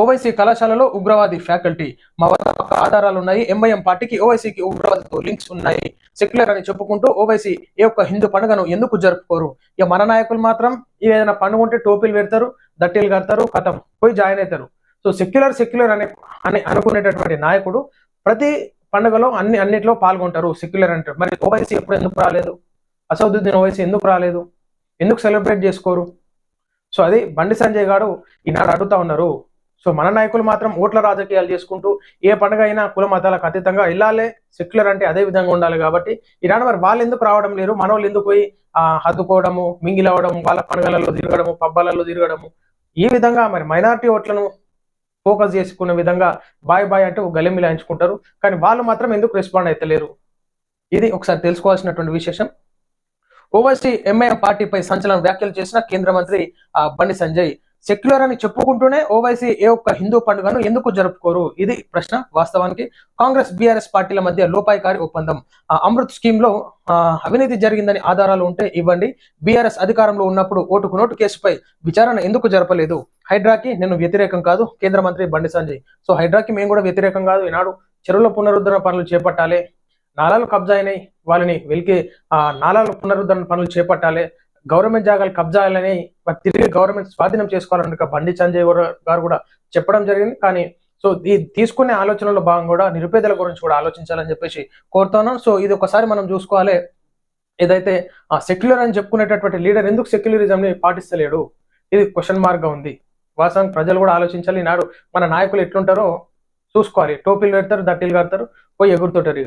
ఓవైసీ కళాశాలలో ఉగ్రవాది ఫ్యాకల్టీ. మా వద్ద ఆధారాలు ఉన్నాయి ఎంఐఎం పార్టీకి ఓవైసీకి ఉగ్రవాదితో లింక్స్ ఉన్నాయి. సెక్యులర్ అని చెప్పుకుంటూ ఓవైసీ ఏ ఒక్క హిందూ పండుగను ఎందుకు జరుపుకోరు? ఇక మన నాయకులు మాత్రం ఏదైనా పండుగ ఉంటే టోపీలు పెడతారు దట్టీలు కడతారు కథం. పోయి జాయిన్ అవుతారు. సో సెక్యులర్ సెక్యులర్ అనే అని అనుకునేటటువంటి నాయకుడు ప్రతి పండుగలో అన్ని అన్నిట్లో పాల్గొంటారు. సెక్యులర్ అంటారు. మరి ఓవైసీ ఎప్పుడు ఎందుకు రాలేదు? అసౌదుద్దీన్ ఓవైసీ ఎందుకు రాలేదు? ఎందుకు సెలబ్రేట్ చేసుకోరు? సో అది బండి సంజయ్ గారు ఈనాడు అడుగుతా ఉన్నారు. సో మన నాయకులు మాత్రం ఓట్ల రాజకీయాలు చేసుకుంటూ ఏ పండుగ అయినా కుల మతాలకు అతీతంగా వెళ్ళాలి సెక్యులర్ అంటే అదే విధంగా ఉండాలి కాబట్టి ఇరాన్ మరి వాళ్ళు ఎందుకు రావడం లేరు? మన వాళ్ళు ఎందుకు పోయి హద్దుకోవడము మింగిలవడం వాళ్ళ పండుగలలో తిరగడము పబ్బాలలో తిరగడము? ఈ విధంగా మరి మైనారిటీ ఓట్లను ఫోకస్ చేసుకునే విధంగా బాయ్ బాయ్ అంటూ గల్లెమిలాయించుకుంటారు కానీ వాళ్ళు మాత్రం ఎందుకు రెస్పాండ్ అవుతలేరు ఇది ఒకసారి తెలుసుకోవాల్సినటువంటి విశేషం. ఓవైసీ ఎంఐఎం పార్టీపై సంచలన వ్యాఖ్యలు చేసిన కేంద్ర మంత్రి ఆ, బండి సంజయ్ సెక్యులర్ అని చెప్పుకుంటూనే ఓవైసీ ఏ ఒక్క హిందూ పండుగను ఎందుకు జరుపుకోరు? ఇది ప్రశ్న వాస్తవానికి. కాంగ్రెస్ బీఆర్ఎస్ పార్టీల మధ్య లోపాయికారి ఒప్పందం. అమృత్ స్కీమ్లో అవినీతి జరిగిందని ఆధారాలు ఉంటే ఇవ్వండి. బీఆర్ఎస్ అధికారంలో ఉన్నప్పుడు ఓటుకు నోటు కేసుపై విచారణ ఎందుకు జరపలేదు? హైడ్రాకి నేను వ్యతిరేకం కాదు కేంద్ర మంత్రి బండి సంజయ్. సో హైడ్రాకి మేము కూడా వ్యతిరేకం కాదు. ఈనాడు చెరువుల పునరుద్ధరణ పనులు చేపట్టాలి. నాలాలు కబ్జా అయినాయి వాళ్ళని వెలికి ఆ నాలాలు పునరుద్ధరణ పనులు చేపట్టాలి. గవర్నమెంట్ జాగాలు కబ్జా తిరిగి గవర్నమెంట్ స్వాధీనం చేసుకోవాలని బండి సంజయ్ గారు- కూడా చెప్పడం జరిగింది. కానీ సో ఈ తీసుకునే ఆలోచనలో భాగం కూడా నిరుపేదల గురించి కూడా ఆలోచించాలని చెప్పేసి కోరుతున్నాం. సో ఇది ఒకసారి మనం చూసుకోవాలి. ఏదైతే ఆ సెక్యులర్ అని చెప్పుకునేటటువంటి లీడర్ ఎందుకు సెక్యులరిజం ని పాటిస్తలేడు? ఇది క్వశ్చన్ మార్క్గా ఉంది. వాస్తవానికి ప్రజలు కూడా ఆలోచించాలి. నాడు మన నాయకులు ఎట్లుంటారో చూసుకోవాలి. టోపీలు పెడతారు దట్టీలు కడతారు పోయి ఎగురుతుంటారు ఇక.